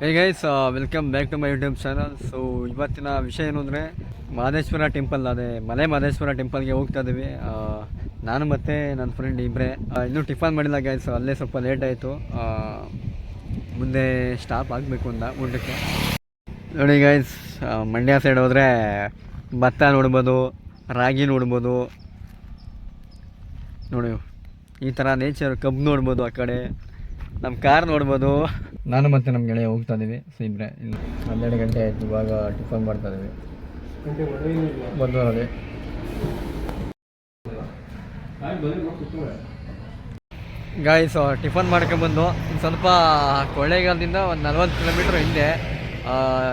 Hey guys welcome back to my YouTube channel so ಇವತ್ತಿನ ವಿಷಯ ಏನು ಅಂದರೆ ಮಹದೇಶ್ವರ ಟೆಂಪಲ್ ಅದೇ, ಮಲೆ ಮಹದೇಶ್ವರ ಟೆಂಪಲ್ಗೆ ಹೋಗ್ತಾ ಇದ್ದೀವಿ. ನಾನು ಮತ್ತು ನನ್ನ ಫ್ರೆಂಡ್ ಇಬ್ಬರೇ ಇನ್ನೂ ಟಿಫನ್ ಮಾಡಿಲ್ಲ ಗೈಸ್ ಅಲ್ಲೇ ಸ್ವಲ್ಪ ಲೇಟ್ ಆಯಿತು. ಮುಂದೆ ಸ್ಟಾಪ್ ಆಗಬೇಕು ಅಂತ ಊಟಕ್ಕೆ. ನೋಡಿ ಗೈಸ್ ಮಂಡ್ಯ ಸೈಡ್ ಹೋದರೆ ಭತ್ತ ನೋಡ್ಬೋದು, ರಾಗಿ ನೋಡ್ಬೋದು. ನೋಡಿ, ಈ ಥರ ನೇಚರ್ ಕಬ್ಬು ನೋಡ್ಬೋದು ಆ ಕಡೆ. ನಮ್ಮ ಕಾರ್ ನೋಡ್ಬೋದು. ನಾನು ಮತ್ತೆ ನಮ್ಮ ಗೆಳೆಯ ಹೋಗ್ತಾ ಇದ್ದೀವಿ ಸೊ ಇಬ್ಬರೇ ಇನ್ನು ಹನ್ನೆರಡು ಗಂಟೆ ಆಯ್ತು. ಇವಾಗ ಟಿಫನ್ ಮಾಡ್ತಾ ಇದ್ದೀವಿ ಬಂದು ನೋಡಿ. ಗಾಯ್ಸ್ ಟಿಫನ್ ಮಾಡ್ಕೊಂಬಂದು ಸ್ವಲ್ಪ ಕೊಳ್ಳೇಗಾಲದಿಂದ ಒಂದು ನಲ್ವತ್ತು ಕಿಲೋಮೀಟ್ರ್ ಹಿಂದೆ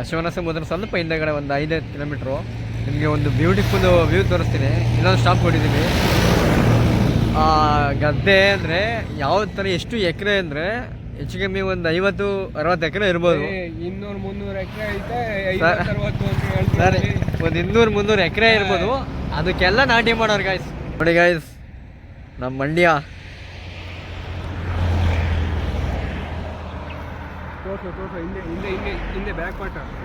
ಶಿವನ ಸಮುದ್ರ ಸ್ವಲ್ಪ ಹಿಂದೆಗಡೆ ಒಂದು ಐದೈದು ಕಿಲೋಮೀಟ್ರು ನಿಮಗೆ ಒಂದು ಬ್ಯೂಟಿಫುಲ್ ವ್ಯೂ ತೋರಿಸ್ತೀನಿ. ಇನ್ನೊಂದು ಸ್ಟಾಪ್ ಕೊಟ್ಟಿದ್ದೀವಿ ಆ, ಗದ್ದೆ ಅಂದರೆ ಯಾವ ಥರ ಎಷ್ಟು ಎಕರೆ ಅಂದರೆ ಹೆಚ್ಚು ಕಮ್ಮಿ ಒಂದು ಐವತ್ತು ಅರವತ್ತು ಎಕರೆ ಇರ್ಬೋದು. ಇನ್ನೂರು ಮುನ್ನೂರು ಎಕರೆ ಐತೆ ಸರ್. ಒಂದು ಇನ್ನೂರು ಮುನ್ನೂರು ಎಕರೆ ಇರ್ಬೋದು. ಅದಕ್ಕೆಲ್ಲ ನಾಟಿ ಮಾಡೋರು ಗಾಯ್ಸ್ ನೋಡಿ ಗಾಯ್ಸ್ ನಮ್ಮ ಮಂಡ್ಯ.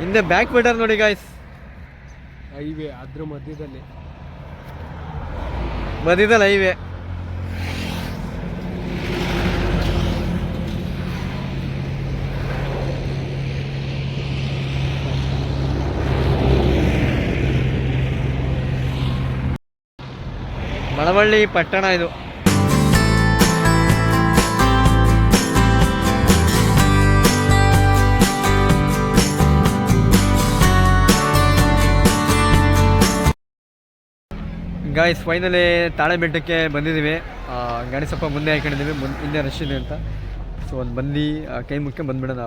ಹಿಂದೆ ಬ್ಯಾಕ್ ಬ್ಯಾಕ್ ನೋಡಿ ಗಾಯ್ಸ್ ಹೈವೇ ಅದ್ರ ಮಧ್ಯದಲ್ಲಿ. ಮಧ್ಯದಲ್ಲಿ ಹೈವೇ ಮಳವಳ್ಳಿ ಪಟ್ಟಣ ಇದು. ಗಾಯ್ಸ್ ಫೈನಲಿ ತಾಳೆ ಬೆಟ್ಟಕ್ಕೆ ಬಂದಿದ್ದೀವಿ. ಗಣೇಶಪ್ಪ ಗಾಡಿ ಸ್ವಲ್ಪ ಮುಂದೆ ಹಾಕೊಂಡಿದ್ದೀವಿ. ಮುಂದೆ ಹಿಂದೆ ರಶ್ ಇದೆ ಅಂತ. ಸೊ ಒಂದು ಬಂದು ಕೈ ಮುಖ್ಯ ಬಂದ್ಬಿಡೋಣ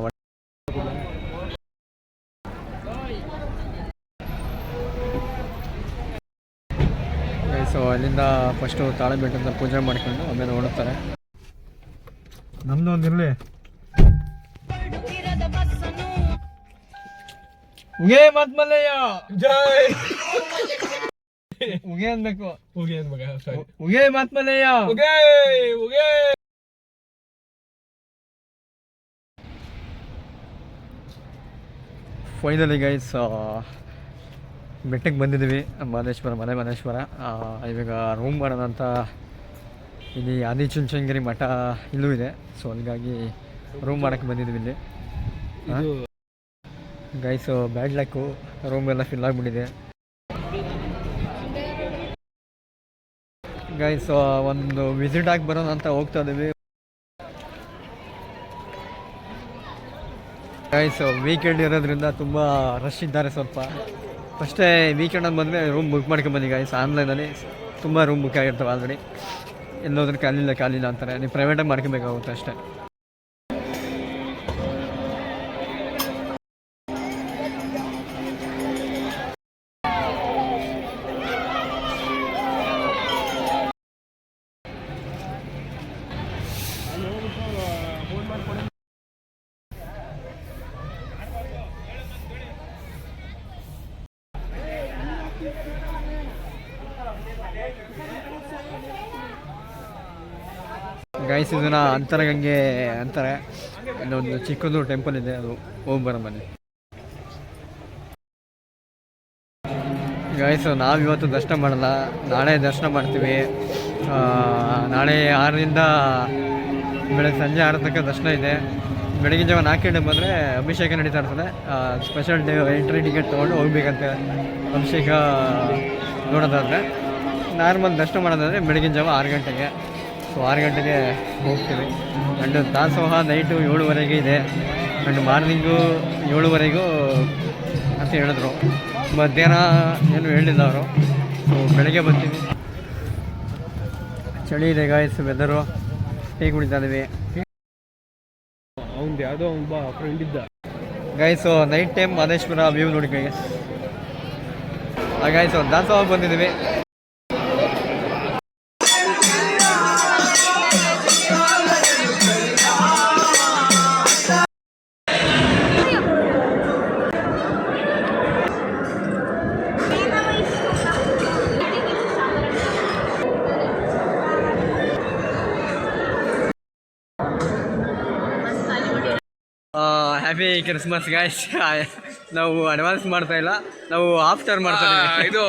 ಸೊ ಅಲ್ಲಿಂದ ಫಸ್ಟು ತಾಳೆ ಬೆಟ್ಟದ ಪೂಜೆ ಮಾಡ್ಕೊಂಡು ಆಮೇಲೆ ಓಡುತ್ತಾರೆ. ನಮ್ದು ಒಂದು ಇರಲಿ. ಉಗೇ ಮತ್ ಮಲ್ಲಯ್ಯ ಜೈ! ಉಗೇ ಅನ್ಬೇಕು ಹೋಗಿ ಅನ್ಬೇಕ ಸಾರಿ ಉಗೇ ಹೋಗೇ ಹೋಗೇ ಫೈನಲಿ ಗೈಸ್ ಬೆಟ್ಟಕ್ಕೆ ಬಂದಿದ್ದೀವಿ. ಮಹದೇಶ್ವರ ಮಲೆ ಮಹದೇಶ್ವರ ಇವಾಗ ರೂಮ್ ಮಾಡೋಣ ಅಂತ ಇಲ್ಲಿ ಆದಿಚುಂಚನಗಿರಿ ಮಠ ಇಲ್ಲೂ ಇದೆ. ಸೊ ಹಂಗಾಗಿ ರೂಮ್ ಮಾಡೋಕ್ಕೆ ಬಂದಿದ್ದೀವಿ ಇಲ್ಲಿ. ಗೈಸು ಬ್ಯಾಡ್ ಲಕ್ಕು ರೂಮ್ ಎಲ್ಲ ಫಿಲ್ ಆಗಿಬಿಟ್ಟಿದೆ. ಗೈಸ್ ಒಂದು ವಿಸಿಟ್ ಆಗಿ ಬರೋಣ ಅಂತ ಹೋಗ್ತಾ ಇದ್ದೀವಿ. ಗೈಸ್ ವೀಕೆಂಡ್ ಇರೋದ್ರಿಂದ ತುಂಬ ರಶ್ ಇದ್ದಾರೆ ಸ್ವಲ್ಪ. ಫಸ್ಟೇ ವೀಕೆಂಡಲ್ಲಿ ಬಂದರೆ ರೂಮ್ ಬುಕ್ ಮಾಡ್ಕೊಂಬನ್ನಿ ಗೈಸ್ ಆನ್ಲೈನಲ್ಲಿ ತುಂಬ ರೂಮ್ ಬುಕ್ ಆಗಿರ್ತವೆ ಆಲ್ರೆಡಿ ಎಲ್ಲೋದ್ರೆ ಖಾಲಿ ಇಲ್ಲ ಅಂತಾರೆ. ನೀವು ಪ್ರೈವೇಟಾಗಿ ಮಾಡ್ಕೊಬೇಕಾಗುತ್ತೆ ಅಷ್ಟೇ. ಗೈಸ್ ಇದನ್ನ ಅಂತರಗಂಗೆ ಅಂತಾರೆ. ಇಲ್ಲೊಂದು ಚಿಕ್ಕದು ಟೆಂಪಲ್ ಇದೆ, ಅದು ಹೋಗಿ ಬರೋ ಬನ್ನಿ. ಗೈಸ್ ನಾವು ಇವತ್ತು ದರ್ಶನ ಮಾಡಲ್ಲ. ನಾಳೆ ದರ್ಶನ ಮಾಡ್ತೀವಿ. ನಾಳೆ ಆರರಿಂದ ಬೆಳಗ್ಗೆ ಸಂಜೆ ಆರು ತನಕ ದರ್ಶನ ಇದೆ. ಬೆಳಗಿನ ಜಾವ ನಾಲ್ಕು ಗಂಟೆ ಬಂದರೆ ಅಭಿಷೇಕ ನಡೀತಾ ಇರ್ತದೆ. ಸ್ಪೆಷಲ್ ಡೇ ಎಂಟ್ರಿ ಟಿಕೆಟ್ ತೊಗೊಂಡು ಹೋಗ್ಬೇಕಂತ. ಅಭಿಷೇಕ ನೋಡೋದಾದರೆ. ನಾರ್ಮಲ್ ದರ್ಶನ ಮಾಡೋದಾದರೆ ಬೆಳಗಿನ ಜಾವ ಆರು ಗಂಟೆಗೆ. ಸೊ ಆರು ಗಂಟೆಗೆ ಹೋಗ್ತೀವಿ. ಆ್ಯಂಡ್ ದಾಸೋಹ ನೈಟು ಏಳುವರೆಗೆ ಇದೆ. ಆ್ಯಂಡ್ ಮಾರ್ನಿಂಗು ಏಳುವರೆಗೂ ಅಂತ ಹೇಳಿದ್ರು. ಮಧ್ಯಾಹ್ನ ಏನು ಹೇಳಿಲ್ಲ ಅವರು. ಸೊ ಬೆಳಗ್ಗೆ ಬರ್ತೀವಿ. ಚಳಿ ಇದೆ ಗಾಯಸ್ ವೆದರು ಟೀ ಕುಡಿತಾ ಇದ್ದೀವಿ? ಅವ್ನು ಯಾವುದೋ ಒಬ್ಬ ಫ್ರೆಂಡ್ ಇದ್ದ. Guys night time Mahadeshwara view ನೋಡಿ ಗೈಸ್ ಗಾಯ್ಸು ದಾಸೋಹ ಬಂದಿದ್ದೀವಿ. ಹ್ಯಾಪಿ ಕ್ರಿಸ್ಮಸ್ ಗಾಯ್ಸ್ ನಾವು ಅಡ್ವಾನ್ಸ್ ಮಾಡ್ತಾ ಇಲ್ಲ. ನಾವು ಆಫ್ಟರ್ ಮಾಡ್ತಾ ಇದ್ದೀವಿ ಇದು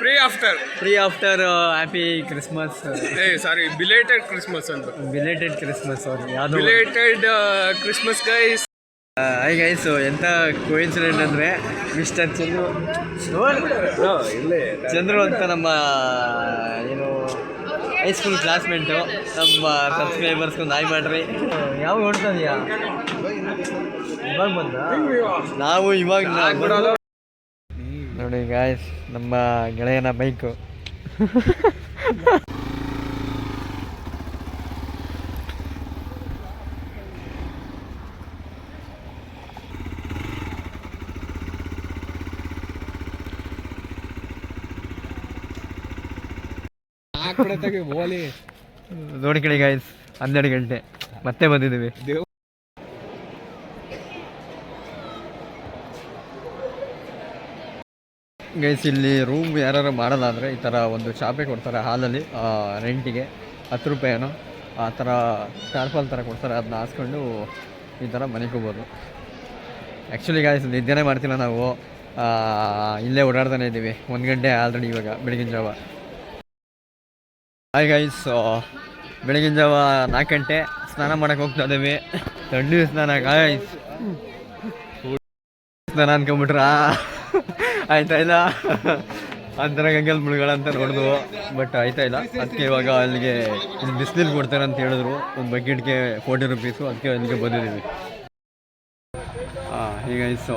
pre after free after happy Christmas ಏ ಸಾರಿ ಬಿಲೇಟೆಡ್ ಕ್ರಿಸ್ಮಸ್ ಅಂತ ಬಿಲೇಟೆಡ್ ಕ್ರಿಸ್ಮಸ್ ಅವ್ರು ಯಾವುದು belated Christmas guys I guys ಎಂತ ಕೋಇನ್ಸಿಡೆಂಟ್ ಅಂದರೆ ಮಿಸ್ಟರ್ ಚಂದ್ರು ಇಲ್ಲೇ. ಚಂದ್ರು ಅಂತ ನಮ್ಮ ಏನು ಹೈಸ್ಕೂಲ್ ಕ್ಲಾಸ್ಮೇಟು ನಮ್ಮ ಸಬ್ಸ್ಕ್ರೈಬರ್ಸ್ಗೆ ಒಂದು ಆಯ್ ಮಾಡ್ರಿ. ಯಾವ ಹೊಡ್ತಾ ಬಂದ ನಾವು ಇವಾಗ ನೋಡಿ ಗಾಯ್ಸ್ ನಮ್ಮ ಗೆಳೆಯನ ಬೈಕು ನೋಡಿ ಕಡೆ ಗಾಯ್ಸ್ ಹನ್ನೆರಡು ಗಂಟೆ. ಮತ್ತೆ ಬಂದಿದ್ದೀವಿ. ಗೈಸ್, ಇಲ್ಲಿ ರೂಮ್ ಯಾರು ಮಾಡೋದಾದರೆ ಈ ಥರ ಒಂದು ಚಾಪೆ ಕೊಡ್ತಾರೆ ಹಾಲಲ್ಲಿ ರೆಂಟಿಗೆ ಹತ್ತು ರೂಪಾಯಿನೋ, ಆ ಥರ ಟಾರ್ಫಾಲ್ ಥರ ಕೊಡ್ತಾರೆ ಅದನ್ನ ಹಾಸ್ಕೊಂಡು ಈ ಥರ ಮನೆಗೋಗ್ಬೋದು ಆ್ಯಕ್ಚುಲಿ ಗೈಸ್ ನಿದ್ದೆನೇ ಮಾಡ್ತಿಲ್ಲ ನಾವು. ಇಲ್ಲೇ ಓಡಾಡ್ತಾನೆ ಇದ್ದೀವಿ. ಒಂದು ಗಂಟೆ ಆಲ್ರೆಡಿ ಇವಾಗ, ಬೆಳಗಿನ ಜಾವ. ಹಾಯ್ ಗೈಸ್ ಬೆಳಗಿನ ಜಾವ ನಾಲ್ಕು ಗಂಟೆ, ಸ್ನಾನ ಮಾಡಕ್ಕೆ ಹೋಗ್ತಾ ಇದ್ದೀವಿ. ತಣ್ಣೀರು ಸ್ನಾನ ಗಾಯ್ಸ್ ಸ್ನಾನ ಅನ್ಕೊಂಬಿಟ್ರಾ ಆಯ್ತಾ ಇಲ್ಲ? ಅಂತರ ಗಂಗಲ್ ಮುಳುಗಳ ನೋಡಿದ್ವು ಬಟ್ ಆಯ್ತಾ ಇಲ್ಲ. ಅದಕ್ಕೆ ಇವಾಗ ಅಲ್ಲಿಗೆ ಇಲ್ಲಿ ಬಿಸಿನೀರು ಕೊಡ್ತಾರೆ ಅಂತ ಹೇಳಿದ್ರು. ಒಂದು ಬಕೆಟ್ಗೆ ಫೋರ್ಟಿ ರುಪೀಸು ಅದಕ್ಕೆ ಅಲ್ಲಿಗೆ ಬಂದಿದ್ದೀವಿ. ಈಗ ಸೊ,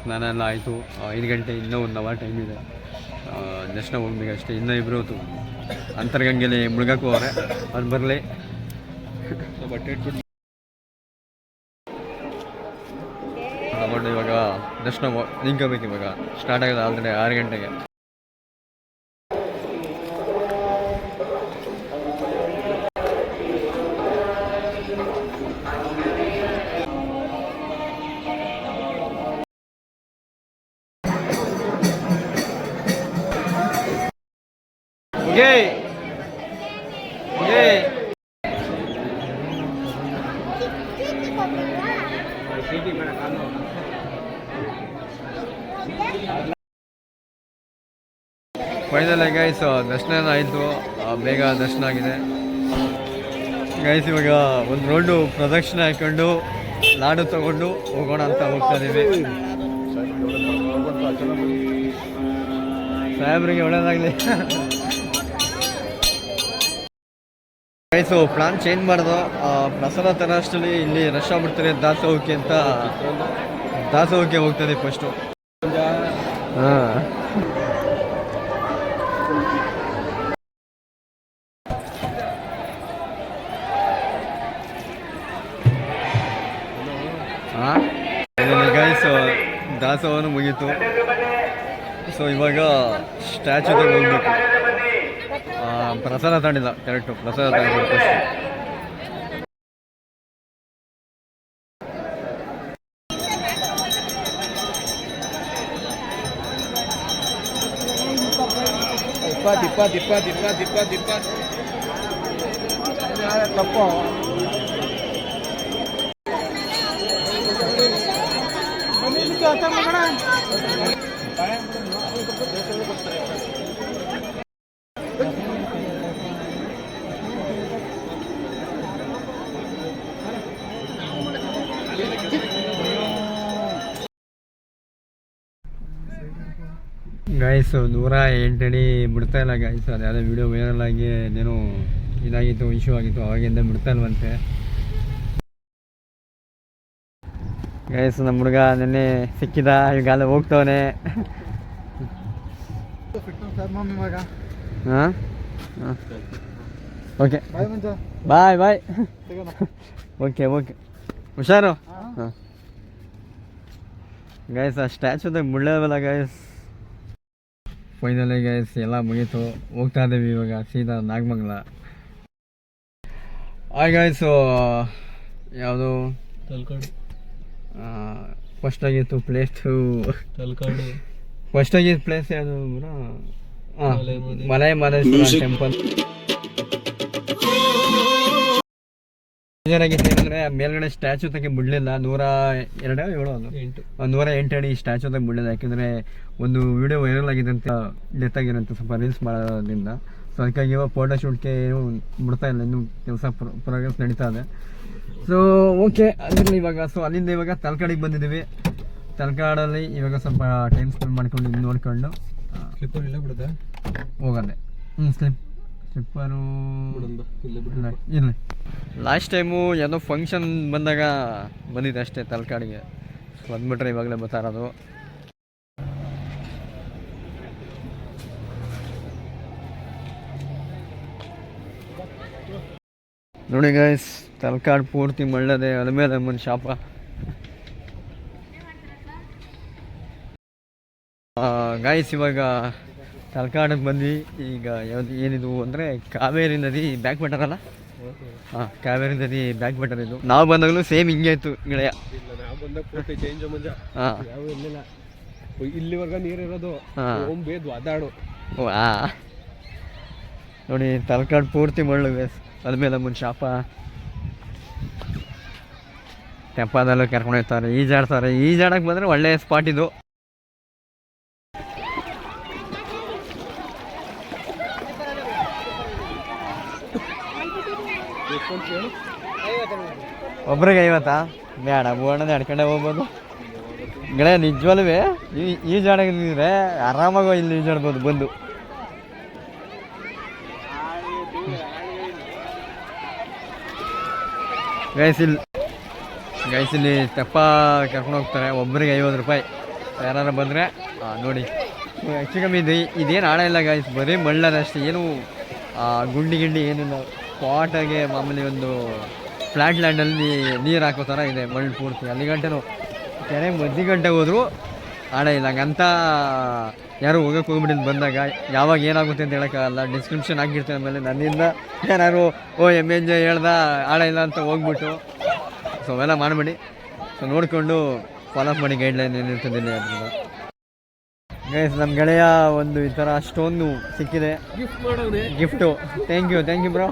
ಸ್ನಾನ ಎಲ್ಲ ಆಯಿತು. ಐದು ಗಂಟೆ ಇನ್ನೂ ಒಂದು ಅವರ್ ಟೈಮ್ ಇದೆ. ದರ್ಶನ ಹೋಗ್ಬೇಕು ಅಷ್ಟೇ. ಇನ್ನೂ ಇಬ್ಬರು ಅಂತರ್ಗಂಗೆಲಿ ಮುಳುಗಕ್ಕೆ ಹೋಗ್ರೆ ಅವ್ರು ಬರಲಿ. ಬಟ್ಟೆ ಇಟ್ಬಿಟ್ಟು ತಗೊಂಡು ಇವಾಗ ದರ್ಶನ ನಿಂಕೋಬೇಕು ಇವಾಗ. ಸ್ಟಾರ್ಟ್ ಆಗಿದೆ ಆಲ್ರೆಡಿ ಆರು ಗಂಟೆಗೆ. ದರ್ಶನ ಎಲ್ಲ ಆಯಿತು ಬೇಗ ದರ್ಶನ ಆಗಿದೆ. ಗೈಸ್ ಇವಾಗ ಒಂದು ರೌಂಡು ಪ್ರದಕ್ಷಿಣೆ ಹಾಕೊಂಡು ಲಾಡು ತಗೊಂಡು ಹೋಗೋಣ ಅಂತ ಹೋಗ್ತಾ ಇದ್ದೀವಿ ಸಾಹೇಬ್ರಿಗೆ ಒಳ್ಳೇದಾಗಲಿ. ಗೈಸು ಪ್ಲಾನ್ ಚೇಂಜ್ ಮಾಡ್ದು ಪ್ರಸಾದ ತರ ಅಷ್ಟರಲ್ಲಿ ಇಲ್ಲಿ ರಶ್ ಆಗ್ಬಿಡ್ತಾರೆ ದಾಸೋಹಕ್ಕೆ ಅಂತ. ದಾಸೋಹಕ್ಕೆ ಹೋಗ್ತದೆ ಫಸ್ಟು ಹಾಂ ಗೈಸ್ ದಾಸೋಹನು ಮುಗೀತು. ಸೊ ಇವಾಗ ಸ್ಟ್ಯಾಚು ಹೋಗ್ಬೇಕು. ಪ್ರಸಾದ ತಗೊಂಡಿಲ್ಲ ಕರೆಕ್ಟು ಪ್ರಸಾದ ತಗೊಂಡು ಇಪ್ಪತ್ತು ಇಪ್ಪತ್ತು ಇಪ್ಪತ್ತು ಇಪ್ಪತ್ತು ಇಪ್ಪತ್ತು ಇಪ್ಪತ್ತು. ತಪ್ಪ. ಗಾಯ್ಸ್ ನೂರ ಎಂಟಡಿ ಬಿಡ್ತಾ ಇಲ್ಲ ಗೈಸ್ ಅದು ಯಾವುದೋ ವಿಡಿಯೋ ವೈರಲ್ ಆಗಿ ಏನೋ ಇದಾಗಿತ್ತು ಇಶ್ಯೂ ಆಗಿತ್ತು, ಅವಾಗಿಂದ ಬಿಡ್ತಾ ಇಲ್ವಂತೆ. ಗೈಸ್ ನಮ್ಮ ಹುಡುಗ ನಿನ್ನೆ ಸಿಕ್ಕಿದ ಈಗಾಲ ಹೋಗ್ತವನೆ. ಹಾಂ? Okay bye bye okay okay ಹುಷಾರು? ಹಾಂ. ಗೈಸ್ ಆ ಸ್ಟ್ಯಾಚುದಾಗ ಮುಳ್ಳೇವಲ್ಲ ಗೈಸ್ ಫೈನಲಿ ಗೈಸ್ ಎಲ್ಲ ಮುಗೀತು. ಹೋಗ್ತಾ ಇದ್ದೀವಿ ಇವಾಗ ಸೀದಾ ನಾಗಮಂಗಲ. ಆಯ್ ಗೈಸು ಯಾವುದು? ತಲ್ಕಾಡು. ಫಸ್ಟ್ ಆಗಿತ್ತು ಪ್ಲೇಸು ಫಸ್ಟ್ ಆಗಿದ್ದು ಪ್ಲೇಸ್ ಯಾವುದು ಮಲೆ ಮಹದೇಶ್ವರ. ಮಲೆ ಟೆಂಪಲ್ ಬೇಜಾರಾಗಿತ್ತು ಏನಂದ್ರೆ ಮೇಲ್ಗಡೆ ಸ್ಟ್ಯಾಚು ತಗಿ ಬಿಡ್ಲಿಲ್ಲ. ನೂರ ಎರಡು ಏಳು ಅದು? ಎಂಟು. ಒಂದು ನೂರ ಎಂಟು ಅಡಿ ಸ್ಟ್ಯಾಚು ತಗ ಬಿಡ್ಲಿಲ್ಲ. ಯಾಕಂದ್ರೆ ಒಂದು ವಿಡಿಯೋ ವೈರಲ್ ಆಗಿದೆ ಅಂತ ಡೆತ್ ಆಗಿರೋಂಥ ಸ್ವಲ್ಪ ರೀಲ್ಸ್ ಮಾಡೋದ್ರಿಂದ. ಸೊ ಅದಕ್ಕಾಗಿ ಇವಾಗ ಫೋಟೋ ಶೂಟ್ಗೆ ಏನು ಬಿಡ್ತಾ ಇಲ್ಲ. ಇನ್ನೂ ಕೆಲಸ ಪ್ರೋಗ್ರೆಸ್ ನಡೀತಾ ಇದೆ. ಸೊ ಓಕೆ ಅದರಲ್ಲಿ ಇವಾಗ ಸೊ ಅಲ್ಲಿಂದ ಇವಾಗ ತಲಕಾಡಿಗೆ ಬಂದಿದ್ದೀವಿ. ತಲಕಾಡಲ್ಲಿ ಇವಾಗ ಸ್ವಲ್ಪ ಟೈಮ್ ಸ್ಪೆಂಡ್ ಮಾಡ್ಕೊಂಡು ಇಲ್ಲಿ ನೋಡ್ಕೊಂಡು ಸ್ಲಿಪ್ಪರ್ ಇಲ್ಲ ಬಿಡುತ್ತೆ? ಹೋಗೋದೆ. ಹ್ಞೂ ಸ್ಲಿಪ್ ಸ್ಲಿಪ್ಪರು ಇಲ್ಲ ಲಾಸ್ಟ್ ಟೈಮು ಏನೋ ಫಂಕ್ಷನ್ ಬಂದಾಗ ಬಂದಿದೆ ಅಷ್ಟೇ ತಲಕಾಡಿಗೆ. ಬಂದುಬಿಟ್ರೆ ಇವಾಗಲೇ ಬರ್ತಾ ಇರೋದು. ನೋಡಿ ಗೈಸ್ ತಲಕಾಡು ಪೂರ್ತಿ ಮಳ್ಳದೆ ಅದ ಮೇಲೆ ಅಮ್ಮನ ಶಾಪ. ಗಾಯ್ಸ್ ಇವಾಗ ತಲಕಾಡಕ್ಕೆ ಬಂದ್ವಿ. ಈಗ ಯಾವ್ದು ಏನಿದು ಅಂದರೆ ಕಾವೇರಿ ನದಿ ಬ್ಯಾಕ್ ಬೆಟರ್ ಅಲ್ಲ? ಹಾಂ ಕಾವೇರಿ ನದಿ ಬ್ಯಾಕ್ ಬೆಟರ್ ಇದು. ನಾವು ಬಂದಾಗಲೂ ಸೇಮ್ ಹಿಂಗೆ ಇತ್ತು ಗೆಳೆಯ. ಹಾಂ. ಇಲ್ಲಿವರೆಗ ನೀರಿರೋದು ಹಾ. ಬೇದ್ ನೋಡಿ ತಲಕಾಡು ಪೂರ್ತಿ ಮಳ್ಳು ಬೇಸ್ ಅದ್ಮೇಲೆ ಮುಂದೆ ಶಾಪ. ತೆಪ್ಪದಲ್ಲೂ ಕರ್ಕೊಂಡು ಹೋಗ್ತಾರೆ. ಈಜಾಡ್ತಾರೆ ಈಜಾಡಕ್ಕೆ ಬಂದರೆ ಒಳ್ಳೆಯ ಸ್ಪಾಟ್ ಇದು. ಒಬ್ರಿಗೆ ಐವತ್ತಾ? ಬೇಡ ಬೋರ್ಡ್ ನಡ್ಕೊಂಡೆ ಹೋಗ್ಬೋದು. ಗಿಡ ನಿಜವಲ್ವೇ ಈಜಾಡಿದ್ರೆ ಆರಾಮಾಗಿ ಇಲ್ಲಿ ಈಜಾಡ್ಬೋದು ಬಂದು. ಗೈಸ್ ಇಲ್ಲಿ ಗೈಸ್ ಇಲ್ಲಿ ತೆಪ್ಪ ಕರ್ಕೊಂಡು ಹೋಗ್ತಾರೆ. ಒಬ್ಬರಿಗೆ ಐವತ್ತು ರೂಪಾಯಿ. ಯಾರು ಬಂದರೆ ನೋಡಿ. ಹೆಚ್ಚು ಕಮ್ಮಿ ಇದು. ಇದೇನು ಆಡ ಇಲ್ಲ ಗೈಸ್ ಬರೀ ಮಳ್ಳದ ಅಷ್ಟೇ. ಏನು ಗುಂಡಿ ಗಿಂಡಿ ಏನಿಲ್ಲ. ಸ್ಪಾಟಾಗೆ ಮಾಮೂಲಿ ಒಂದು ಫ್ಲಾಟ್ ಲ್ಯಾಂಡಲ್ಲಿ ನೀರು ಹಾಕೋ ಥರ ಇದೆ ಮಣ್ಣು ಪೂರ್ತಿ. ಅಲ್ಲಿ ಗಂಟೆನೂ ಕೆರೆ ಮದ್ದಿ ಗಂಟೆ ಹೋದರೂ ಆಡ ಇಲ್ಲ. ಹಂಗಂತ ಯಾರು ಹೋಗಕ್ಕೆ ಹೋಗ್ಬಿಟ್ಟಿದ್ದು ಬಂದಾಗ ಯಾವಾಗ ಏನಾಗುತ್ತೆ ಅಂತ ಹೇಳೋಕ್ಕಾಗಲ್ಲ. ಡಿಸ್ಕ್ರಿಪ್ಷನ್ ಹಾಕಿರ್ತೀನಿ ಆಮೇಲೆ ನನ್ನಿಂದ. ಯಾರು ಓ ಎಂ ಎನ್ ಜೆ ಹೇಳ್ದ ಆಳ ಇಲ್ಲ ಅಂತ ಹೋಗ್ಬಿಟ್ಟು. ಸೊ ಅವೆಲ್ಲ ಮಾಡಬೇಡಿ. ಸೊ ನೋಡಿಕೊಂಡು ಫಾಲೋ ಅಪ್ ಮಾಡಿ ಗೈಡ್ಲೈನ್ ಏನಿರ್ತದೆ ಅದರಿಂದ ಗೈಸ್ ನಮ್ಮ ಗೆಳೆಯ ಒಂದು ಈ ಥರ ಸ್ಟೋನು ಸಿಕ್ಕಿದೆ. Gift thank you thank you bro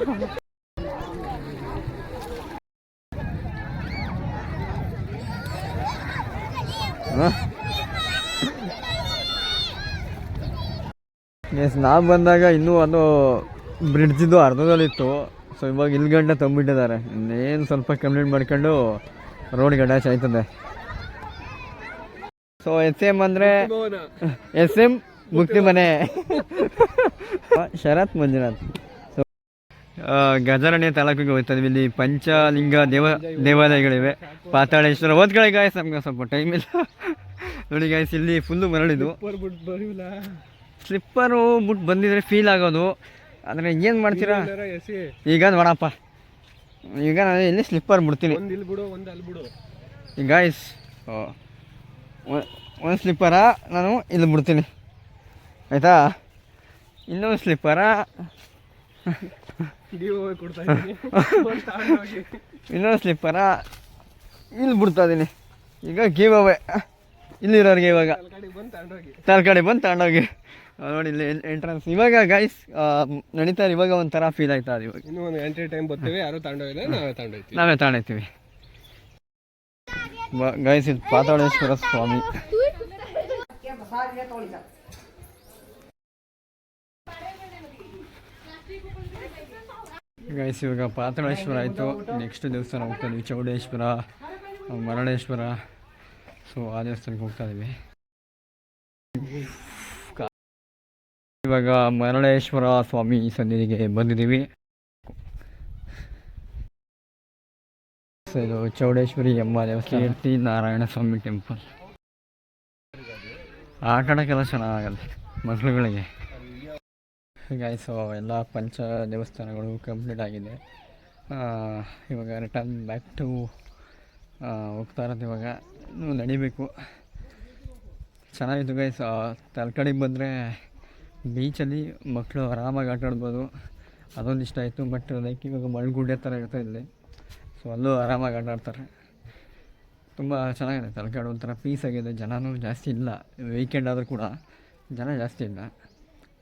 yes ನಾವು ಬಂದಾಗ ಇನ್ನೂ ಅದು ಬ್ರಿಡ್ಜಿದ್ದು ಅರ್ಧದಲ್ಲಿತ್ತು. ಸೊ ಇವಾಗ ಇಲ್ಲಿ ಗಂಟೆ ತಂಬಿಟ್ಟಿದ್ದಾರೆ. ಇನ್ನೇನು ಸ್ವಲ್ಪ ಕಂಪ್ಲೀಟ್ ಮಾಡ್ಕೊಂಡು ರೋಡ್ ಅಟ್ಯಾಚ್ ಆಯ್ತದೆ. ಸೊ ಎಸ್ ಎಂ ಅಂದರೆ ಎಸ್ ಎಂ ಮುಕ್ತಿ ಮನೆ. ಶರತ್ ಮಂಜುನಾಥ್. ಸೊ ಗಜಾರಣ್ಯ ತಾಲೂಕಿಗೆ ಹೋಗ್ತಾ ಇದೀವಿ ಇಲ್ಲಿ ಪಂಚಲಿಂಗ ದೇವ ದೇವಾಲಯಗಳಿವೆ. ಪಾತಾಳೇಶ್ವರ ಓದ್ಗಳಿಗೆ ಗಾಯಸ್ ನಮ್ಗೆ ಸ್ವಲ್ಪ ಟೈಮ್ ಇಲ್ಲ. ನೋಡಿ ಗಾಯಸ್ ಇಲ್ಲಿ ಫುಲ್ಲು ಮರಳಿದು ಸೂಪರ್ ಬಿಟ್ ಬರೀಲ್ಲ ಸ್ಲಿಪ್ಪರು ಬಿಟ್ಟು ಬಂದಿದ್ರೆ ಫೀಲ್ ಆಗೋದು. ಆದರೆ ಏನು ಮಾಡ್ತೀರಾ? ಈಗ ನೋಡಪ್ಪ ಈಗ ನಾನು ಇಲ್ಲಿ ಸ್ಲಿಪ್ಪರ್ ಬಿಡ್ತೀನಿ ಈಗ ಗಾಯ್ಸ್ ಒಂದು ಸ್ಲಿಪ್ಪರ ನಾನು ಇಲ್ಲಿ ಬಿಡ್ತೀನಿ. ಆಯಿತಾ? ಇನ್ನೊಂದು ಸ್ಲಿಪ್ಪರ. ಇನ್ನೊಂದು ಸ್ಲಿಪ್ಪರ ಇಲ್ಲಿ ಬಿಡ್ತಾ ಇದ್ದೀನಿ. ಈಗ ಗೀವ್ ಅವೇ ಇಲ್ಲಿರೋರಿಗೆ ಇವಾಗ. ತರ್ಕಡೆ ಬಂದು ತಗೊಂಡೋಗಿ ತರಕಾರಿ ಬಂದು ತಗೊಂಡೋಗಿ ಆ, ನೋಡಿ ಇಲ್ಲಿ ಎಂಟ್ರೆನ್ಸ್ ಇವಾಗ ಗೈಸ್ ನಡೀತಾ ಇವಾಗ ಒಂಥರ ಫೀಲ್ ಆಯ್ತಾ ಅದು ಇವಾಗ. ಇನ್ನೂ ಒಂದು ಗಂಟೆ ಟೈಮ್ ಬರ್ತೀವಿ. ಯಾರು ತಗೊಂಡೋಗಿಲ್ಲ ನಾವೇ ತಗೊಂಡೋಗ್ತೀವಿ ನಾವೇ ತಗೊಂಡೋಗ್ತೀವಿ ಗೈಸ್ ಇದು ಪಾತಾಳೇಶ್ವರ ಸ್ವಾಮಿ. ಗೈಸ್ ಇವಾಗ ಪಾತಾಳೇಶ್ವರ ಆಯಿತು. ನೆಕ್ಸ್ಟ್ ದೇವಸ್ಥಾನ ಹೋಗ್ತಾ ಇದ್ವಿ ಚೌಡೇಶ್ವರ ಮರಳೇಶ್ವರ ಸೊ ಆ ದೇವಸ್ಥಾನಕ್ಕೆ ಹೋಗ್ತಾ ಇದೀವಿ ಇವಾಗ ಮರಳೇಶ್ವರ ಸ್ವಾಮಿ ಸನ್ನಿಧಿಗೆ ಬಂದಿದ್ದೀವಿ ಸೊ ಇದು ಚೌಡೇಶ್ವರಿ ಅಮ್ಮ ದೇವಸ್ಥಾನ ಕೀರ್ತಿ ನಾರಾಯಣ ಸ್ವಾಮಿ ಟೆಂಪಲ್ ಆಟ ಆಡೋಕ್ಕೆಲ್ಲ ಚೆನ್ನಾಗತ್ತೆ ಮಕ್ಕಳುಗಳಿಗೆ ಗಾಯ್ಸು ಎಲ್ಲ ಪಂಚ ದೇವಸ್ಥಾನಗಳು ಕಂಪ್ಲೀಟ್ ಆಗಿದೆ ಇವಾಗ ರಿಟರ್ನ್ ಬ್ಯಾಕ್ ಟು ಹೋಗ್ತಾ ಇರೋದು ಇವಾಗ ನಡಿಬೇಕು ಚೆನ್ನಾಗಿತ್ತು ಗೈಸ್ ತಲ್ಕಡಿಗೆ ಬಂದರೆ ಬೀಚಲ್ಲಿ ಮಕ್ಕಳು ಆರಾಮಾಗಿ ಆಟ ಆಡ್ಬೋದು ಅದೊಂದು ಇಷ್ಟ ಆಯಿತು. ಬಟ್ ಲೈಕ್ ಇವಾಗ ಮಳ್ಗುಡ್ಡೆ ಥರ ಇರುತ್ತೆ ಇಲ್ಲಿ ಸೊ ಅಲ್ಲೂ ಆರಾಮಾಗಿ ಆಟ ಆಡ್ತಾರೆ ತುಂಬ ಚೆನ್ನಾಗಿದೆ. ತಲಕಾಡು ಒಂಥರ ಪೀಸ್ ಆಗಿದೆ. ಜನನೂ ಜಾಸ್ತಿ ಇಲ್ಲ. ವೀಕೆಂಡ್ ಆದರೂ ಕೂಡ ಜನ ಜಾಸ್ತಿ ಇಲ್ಲ.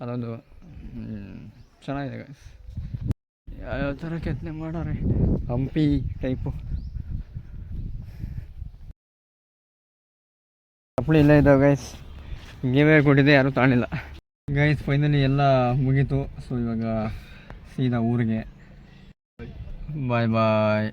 ಅದೊಂದು ಚೆನ್ನಾಗಿದೆ ಯಾವ್ಯಾವ ಥರ ಕೆತ್ತನೆ ಮಾಡೋರೆ ಹಂಪಿ ಟೈಪು ಚಪ್ಪಲಿ ಇಲ್ಲ ಇದ್ದಾವೆ ಗೈಸ್ ನೀವೇ ಕೊಟ್ಟಿದೆ ಯಾರೂ ತಾಣಿಲ್ಲ. ಗೈಸ್ ಫೈನಲಿ ಎಲ್ಲ ಮುಗೀತು. ಸೊ ಇವಾಗ ಸೀದಾ ಊರಿಗೆ. ಬಾಯ್ ಬಾಯ್